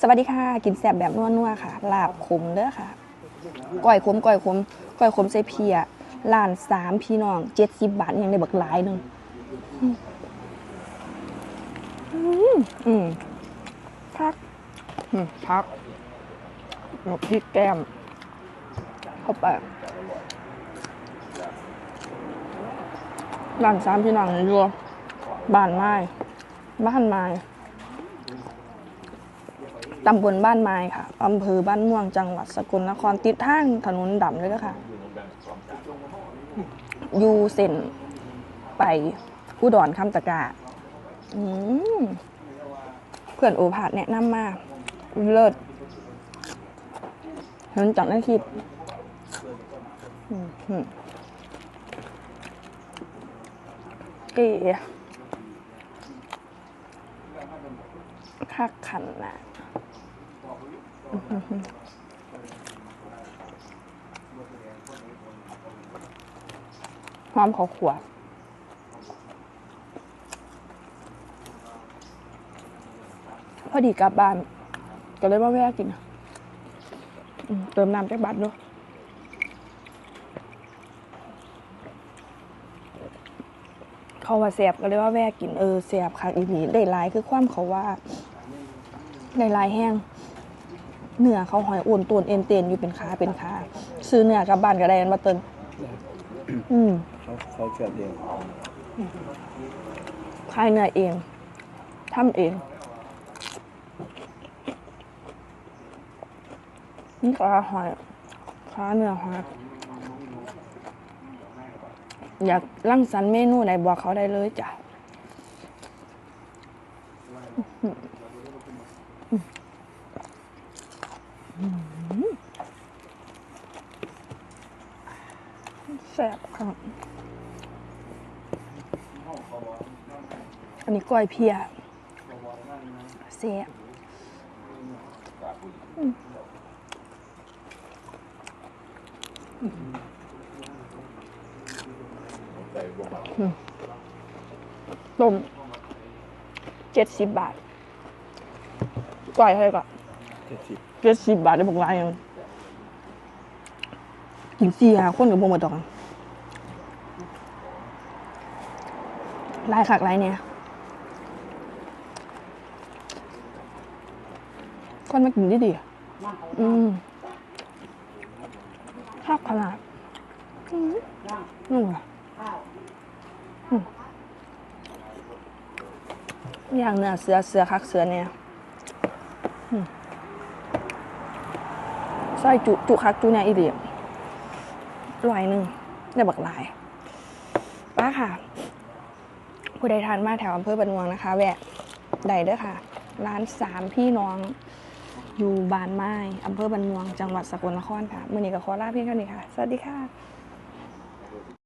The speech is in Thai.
สวัสดีค่ะ กินแซ่บแบบนัวๆค่ะ ลาบขมเด้อค่ะก้อยขมก้อยขมก้อยขมใส่เพียล้านสามพี่น้องเจ็ดสิบบาทยังได้บักหลายหนึ่งอืมอืมอืมพักอืมพักหนกพริกแก้มเข้าไปล้านสามพี่น้องอยู่บ้านไม้บ้านไม้ ตำบลบ้านไม้ค่ะอำเภอบ้านม่วงจังหวัดสกลนครติดทางถนนดำเลยก็ค่ะอยู่เส้นไปอุดรคำตะกาเพื่อนโอภาสแนะนำมาเลิศเห็นจากในคลิปเก๋คักขันนะ หอมเขาขวดพอดีกลับบ้าน ก็เลยว่าแวะกินเติมน้ำจากบัตรด้วยเขาว่าแสบก็เลยว่าแวะกินเออแสบคักอีหลีได้หลายคือความเขาว่าได้หลายแห้ง เนื้อเขาหอยอ้วนตวนเอ็นเตนอยู่เป็นขาเป็นขาซื้อเนื้อกลับบ้านก็ได้มาเตินอืมเขาเขาเชื่อเองขายเนื้อเองทำเองนี่ขาหอยขาเนื้อหอยอยากรังสรรค์เมนูไหนบอกเขาได้เลยจ้ะ แซ่บค่ะอันนี้ก้อยเพียเสียบอืมอืมต้มเจ็ดสิบบาทก้อยเท่าไหร่ก่อนเจ็ดสิบเจ็ดสิบบาทได้บอกไรยังกินสี่หาคนกับพวกมาตอก ลายขักลายเนี่ยคนมากินดีดีอืมชอบขนาดนุ่มอะอย่างเนื้อเสือเสือคักเสือเนี่ยอืมใส่จุจุคักจุเนี่ยอีเดียลอยหนึ่งได้บักลายป้าค่ะ ผู้ใดทานมาแถวอำเภอบันวงนะคะ แวะใดเด้อค่ะ ร้านสามพี่น้องอยู่บานไม้อำเภอบันวง จังหวัดสกลนครค่ะมื่อนี้กับขอลาเพียงเท่านี้ค่ะ สวัสดีค่ะ